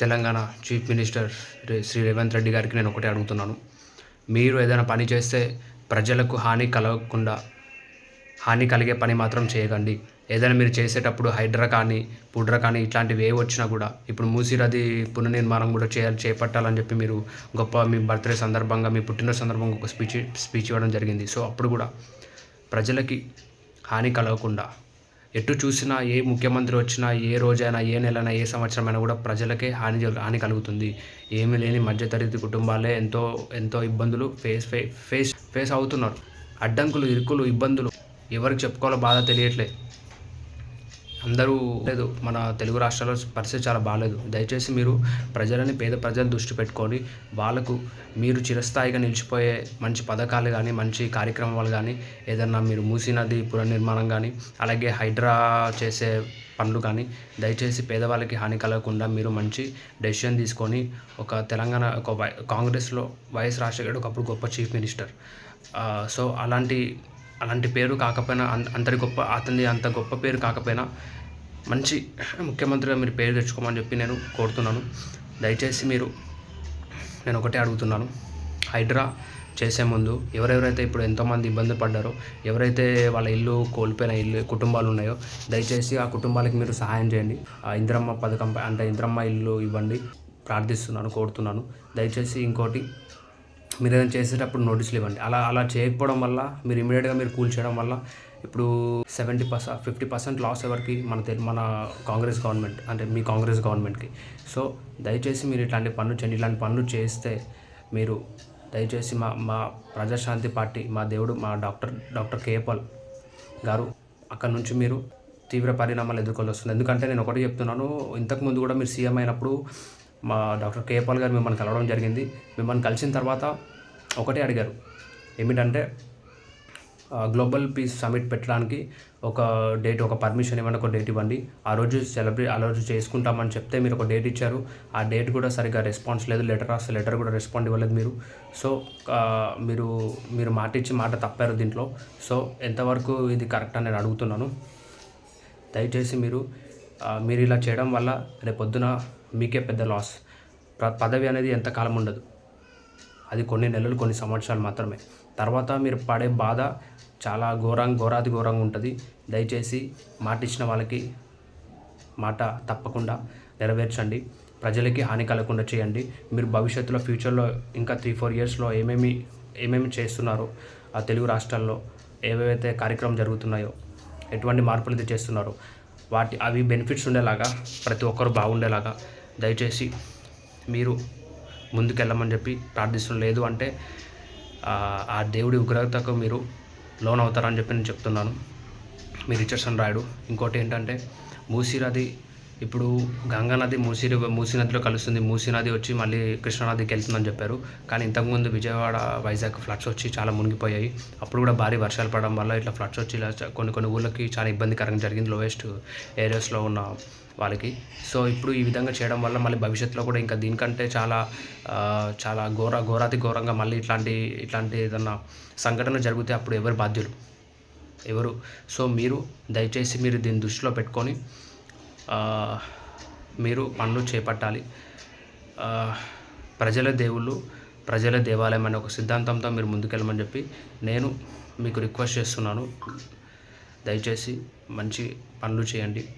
Telangana chief minister Shri Revanth Reddy గారికి నేను ఒకటే అడుగుతున్నాను. మీరు ఏదైనా పని చేస్తే ప్రజలకు హాని కలగకుండా హాని కలిగే పని మాత్రం చేయకండి. ఏదైనా మీరు చేసేటప్పుడు హైడ్రా కానీ పుడ్ర కానీ ఇట్లాంటివి ఏ వచ్చినా కూడా ఇప్పుడు మూసిరది పునర్నిర్మాణం కూడా చేయాలి చేపట్టాలని చెప్పి మీరు గొప్ప మీ బర్త్డే సందర్భంగా మీ పుట్టినరోజు సందర్భంగా ఒక స్పీచ్ స్పీచ్ ఇవ్వడం జరిగింది. సో అప్పుడు కూడా ప్రజలకి హాని కలగకుండా ఎటు చూసినా ఏ ముఖ్యమంత్రి వచ్చినా ఏ రోజైనా ఏ నెలైనా ఏ సంవత్సరమైనా కూడా ప్రజలకే హాని హాని కలుగుతుంది. ఏమీ లేని మధ్యతరగతి కుటుంబాలే ఎంతో ఎంతో ఇబ్బందులు ఫేస్ ఫే ఫేస్ ఫేస్ అవుతున్నారు. అడ్డంకులు ఇరుకులు ఇబ్బందులు ఎవరికి చెప్పుకోవాలో బాధ తెలియట్లేదు అందరూ లేదు మన తెలుగు రాష్ట్రాల్లో పరిస్థితి చాలా బాగాలేదు దయచేసి మీరు ప్రజలని పేద ప్రజలను దృష్టి పెట్టుకొని వాళ్ళకు మీరు చిరస్థాయిగా నిలిచిపోయే మంచి పథకాలు కానీ మంచి కార్యక్రమాలు కానీ ఏదన్నా మీరు మూసీ నది పునర్నిర్మాణం కానీ అలాగే హైడ్రా చేసే పనులు కానీ దయచేసి పేదవాళ్ళకి హాని కలగకుండా మీరు మంచి డెసిషన్ తీసుకొని ఒక తెలంగాణ ఒక వై కాంగ్రెస్లో వైఎస్ రాజశేఖర్ ఒకప్పుడు గొప్ప చీఫ్ మినిస్టర్. సో అలాంటి అలాంటి పేరు కాకపోయినా అంత అంతటి గొప్ప అతని అంత గొప్ప పేరు కాకపోయినా మంచి ముఖ్యమంత్రిగా మీరు పేరు తెచ్చుకోమని చెప్పి నేను కోరుతున్నాను. దయచేసి మీరు నేను ఒకటే అడుగుతున్నాను. హైడ్రా చేసే ముందు ఎవరెవరైతే ఇప్పుడు ఎంతోమంది ఇబ్బంది పడ్డారో ఎవరైతే వాళ్ళ ఇల్లు కోల్పోయిన ఇల్లు కుటుంబాలు ఉన్నాయో దయచేసి ఆ కుటుంబాలకు మీరు సహాయం చేయండి. ఆ ఇంద్రమ్మ పథకంపై అంటే ఇంద్రమ్మ ఇల్లు ఇవ్వండి. ప్రార్థిస్తున్నాను కోరుతున్నాను. దయచేసి ఇంకోటి మీరు ఏదైనా చేసేటప్పుడు నోటీసులు ఇవ్వండి అలా అలా చేయకపోవడం వల్ల మీరు ఇమీడియట్గా మీరు కూల్ చేయడం వల్ల ఇప్పుడు seventy percent fifty percent loss ఎవరికి? మన మన కాంగ్రెస్ గవర్నమెంట్ అంటే మీ కాంగ్రెస్ గవర్నమెంట్కి. సో దయచేసి మీరు ఇట్లాంటి పనులు చేయండి. ఇలాంటి పనులు చేస్తే మీరు దయచేసి మా మా ప్రజాశాంతి పార్టీ మా దేవుడు మా డాక్టర్ డాక్టర్ కేపల్ గారు అక్కడ నుంచి మీరు తీవ్ర పరిణామాలు ఎదుర్కొని వస్తుంది. ఎందుకంటే నేను ఒకటి చెప్తున్నాను ఇంతకుముందు కూడా మీరు సీఎం అయినప్పుడు మా డాక్టర్ కేపాల్ గారు మిమ్మల్ని కలవడం జరిగింది. మిమ్మల్ని కలిసిన తర్వాత ఒకటే అడిగారు. ఏమిటంటే గ్లోబల్ పీస్ సమిట్ పెట్టడానికి ఒక డేట్ ఒక పర్మిషన్ ఇవ్వండి ఒక డేట్ ఇవ్వండి. ఆ రోజు సెలబ్రేట్ ఆ రోజు చేసుకుంటామని చెప్తే మీరు ఒక డేట్ ఇచ్చారు. ఆ డేట్ కూడా సరిగ్గా రెస్పాన్స్ లేదు. లెటర్ రాస్తే లెటర్ కూడా రెస్పాండ్ ఇవ్వలేదు మీరు. సో మీరు మీరు మాట ఇచ్చి మాట తప్పారు దీంట్లో. సో ఎంతవరకు ఇది కరెక్ట్ అని నేను అడుగుతున్నాను. దయచేసి మీరు మీరు ఇలా చేయడం వల్ల రేపొద్దున మీకే పెద్ద లాస్ పదవి అనేది ఎంతకాలం ఉండదు. అది కొన్ని నెలలు కొన్ని సంవత్సరాలు మాత్రమే. తర్వాత మీరు పడే బాధ చాలా ఘోరంగా ఘోరాతి ఘోరంగా ఉంటుంది. దయచేసి మాట ఇచ్చిన వాళ్ళకి మాట తప్పకుండా నెరవేర్చండి. ప్రజలకి హాని కలగకుండా చేయండి. మీరు భవిష్యత్తులో ఫ్యూచర్లో ఇంకా త్రీ ఫోర్ ఇయర్స్లో ఏమేమి ఏమేమి చేస్తున్నారో ఆ తెలుగు రాష్ట్రాల్లో ఏవేవైతే కార్యక్రమం జరుగుతున్నాయో ఎటువంటి మార్పులు అయితే చేస్తున్నారో వాటి అవి బెనిఫిట్స్ ఉండేలాగా ప్రతి ఒక్కరు బాగుండేలాగా దయచేసి మీరు ముందుకెళ్ళమని చెప్పి ప్రార్థిస్తున్నాం లేదు అంటే ఆ, దేవుడి ఉగ్రతకు మీరు లోన్ అవుతారని చెప్పి నేను చెప్తున్నాను. మీ రిచర్సన్ రాయుడు. ఇంకోటి ఏంటంటే మూసీ ఇప్పుడు గంగా నది మూసీ మూసీ నదిలో కలుస్తుంది. మూసీ నది వచ్చి మళ్ళీ కృష్ణానదికి వెళ్తుందని చెప్పారు. కానీ ఇంతకుముందు విజయవాడ వైజాగ్ ఫ్లడ్స్ వచ్చి చాలా మునిగిపోయాయి. అప్పుడు కూడా భారీ వర్షాలు పడడం వల్ల ఇట్లా ఫ్లడ్స్ వచ్చి ఇలా కొన్ని కొన్ని ఊళ్ళకి చాలా ఇబ్బందికరంగా జరిగింది లోయెస్ట్ ఏరియాస్లో ఉన్న వాళ్ళకి. సో ఇప్పుడు ఈ విధంగా చేయడం వల్ల మళ్ళీ భవిష్యత్తులో కూడా ఇంకా దీనికంటే చాలా చాలా ఘోర ఘోరాతి ఘోరంగా మళ్ళీ ఇట్లాంటి ఇట్లాంటి ఏదన్నా సంఘటన జరిగితే అప్పుడు ఎవరు బాధ్యులు? ఎవరు? సో మీరు దయచేసి మీరు దీన్ని దృష్టిలో పెట్టుకొని మీరు పనులు చేపట్టాలి. ప్రజల దేవుళ్ళు ప్రజల దేవాలయం అనే ఒక సిద్ధాంతంతో మీరు ముందుకెళ్ళమని చెప్పి నేను మీకు రిక్వెస్ట్ చేస్తున్నాను. దయచేసి మంచి పనులు చేయండి.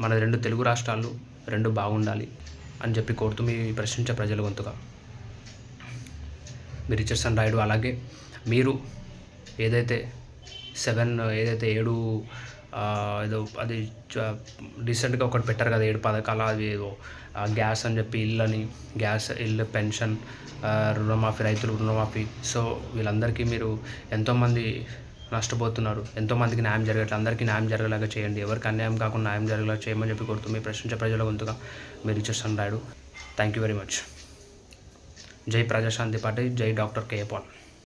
మన రెండు తెలుగు రాష్ట్రాలు రెండు బాగుండాలి అని చెప్పి కోరుతూ మీ ప్రశ్నించే ప్రజల గొంతుగా మీరు రిచర్సన్ రాయుడు అలాగే మీరు ఏదైతే సెవెన్ ఏదైతే ఏడు ఏదో అది రీసెంట్గా ఒకటి పెట్టారు కదా ఏడు పథకాలు అది ఏదో గ్యాస్ అని చెప్పి ఇల్లు అని గ్యాస్ ఇల్లు పెన్షన్ రుణమాఫీ రైతులు రుణమాఫీ. సో వీళ్ళందరికీ మీరు ఎంతోమంది నష్టపోతున్నారు ఎంతోమందికి న్యాయం జరగట్లేదు అందరికీ న్యాయం జరిగేలాగా చేయండి. ఎవరికి అన్యాయం కాకుండా న్యాయం జరిగేలా చేయమని చెప్పి కోరుతూ మీ ప్రశ్నించే ప్రజల గొంతుగా మీరు ఇచ్చేస్తాను Rayudu. Thank you very much జై ప్రజాశాంతి పార్టీ జై డాక్టర్ కే పాల్.